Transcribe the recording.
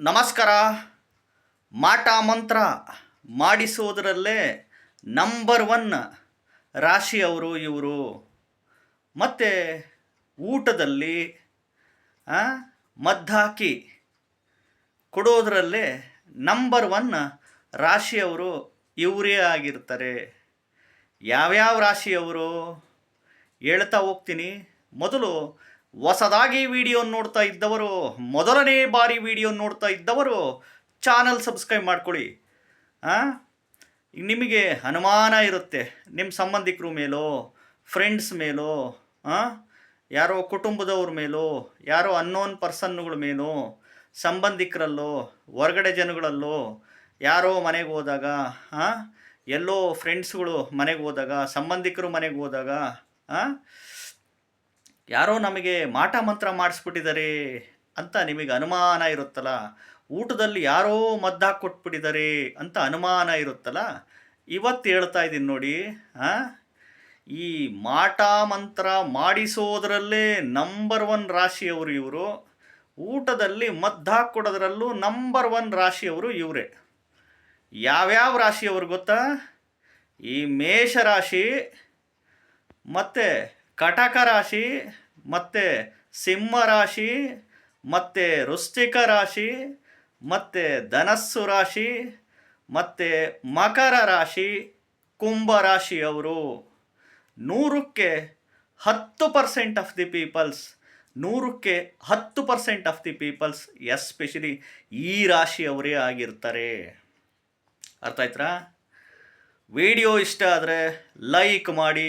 ನಮಸ್ಕಾರ. ಮಾಟ ಮಂತ್ರ ಮಾಡಿಸೋದರಲ್ಲೇ ನಂಬರ್ ಒನ್ ರಾಶಿಯವರು ಇವರು. ಮತ್ತು ಊಟದಲ್ಲಿ ಮದ್ದಾಕಿ ಕೊಡೋದರಲ್ಲೇ ನಂಬರ್ ಒನ್ ರಾಶಿಯವರು ಇವರೇ ಆಗಿರ್ತಾರೆ. ಯಾವ್ಯಾವ ರಾಶಿಯವರು? ಹೇಳ್ತಾ ಹೋಗ್ತೀನಿ. ಮೊದಲು ಹೊಸದಾಗಿ ವಿಡಿಯೋ ನೋಡ್ತಾ ಇದ್ದವರು, ಮೊದಲನೇ ಬಾರಿ ವಿಡಿಯೋ ನೋಡ್ತಾ ಇದ್ದವರು ಚಾನಲ್ ಸಬ್ಸ್ಕ್ರೈಬ್ ಮಾಡ್ಕೊಳ್ಳಿ? ನಿಮಗೆ ಅನುಮಾನ ಇರುತ್ತೆ ನಿಮ್ಮ ಸಂಬಂಧಿಕರ ಮೇಲೋ ಫ್ರೆಂಡ್ಸ್ ಮೇಲೋ ಯಾರೋ ಕುಟುಂಬದವ್ರ ಮೇಲೋ, ಯಾರೋ ಅನ್ನೋನ್ ಪರ್ಸನ್ಗಳ ಮೇಲೋ, ಸಂಬಂಧಿಕರಲ್ಲೋ, ಹೊರಗಡೆ ಜನಗಳಲ್ಲೋ, ಯಾರೋ ಮನೆಗೆ ಹೋದಾಗ? ಎಲ್ಲೋ ಫ್ರೆಂಡ್ಸ್ಗಳು ಮನೆಗೆ ಹೋದಾಗ, ಸಂಬಂಧಿಕರು ಮನೆಗೆ ಹೋದಾಗ? ಯಾರೋ ನಮಗೆ ಮಾಟ ಮಂತ್ರ ಮಾಡಿಸ್ಬಿಟ್ಟಿದ್ದಾರೆ ಅಂತ ನಿಮಗೆ ಅನುಮಾನ ಇರುತ್ತಲ್ಲ? ಊಟದಲ್ಲಿ ಯಾರೋ ಮದ್ದಾಕಿ ಕೊಟ್ಬಿಟ್ಟಿದ್ದಾರೆ ಅಂತ ಅನುಮಾನ ಇರುತ್ತಲ್ಲ? ಇವತ್ತು ಹೇಳ್ತಾ ಇದ್ದೀನಿ ನೋಡಿ ಹಾಂ ಈ ಮಾಟ ಮಂತ್ರ ಮಾಡಿಸೋದರಲ್ಲೇ ನಂಬರ್ ಒನ್ ರಾಶಿಯವರು ಇವರು. ಊಟದಲ್ಲಿ ಮದ್ದಾಕಿ ಕೊಡೋದ್ರಲ್ಲೂ ನಂಬರ್ ಒನ್ ರಾಶಿಯವರು ಇವರೇ. ಯಾವ್ಯಾವ ರಾಶಿಯವರು ಗೊತ್ತಾ? ಈ ಮೇಷ ರಾಶಿ, ಮತ್ತು ಕಟಕ ರಾಶಿ, ಮತ್ತು ಸಿಂಹ ರಾಶಿ, ಮತ್ತು ವೃಶ್ಚಿಕ ರಾಶಿ, ಮತ್ತು ಧನಸ್ಸು ರಾಶಿ, ಮತ್ತು ಮಕರ ರಾಶಿ, ಕುಂಭ ರಾಶಿಯವರು. ನೂರಕ್ಕೆ ಹತ್ತು ಪರ್ಸೆಂಟ್ ಆಫ್ ದಿ ಪೀಪಲ್ಸ್ ನೂರಕ್ಕೆ ಹತ್ತು percent of the peoples especially ಈ ರಾಶಿಯವರೇ ಆಗಿರ್ತಾರೆ. ಅರ್ಥ ಆಯ್ತಾ ವಿಡಿಯೋ ಇಷ್ಟ ಆದರೆ ಲೈಕ್ ಮಾಡಿ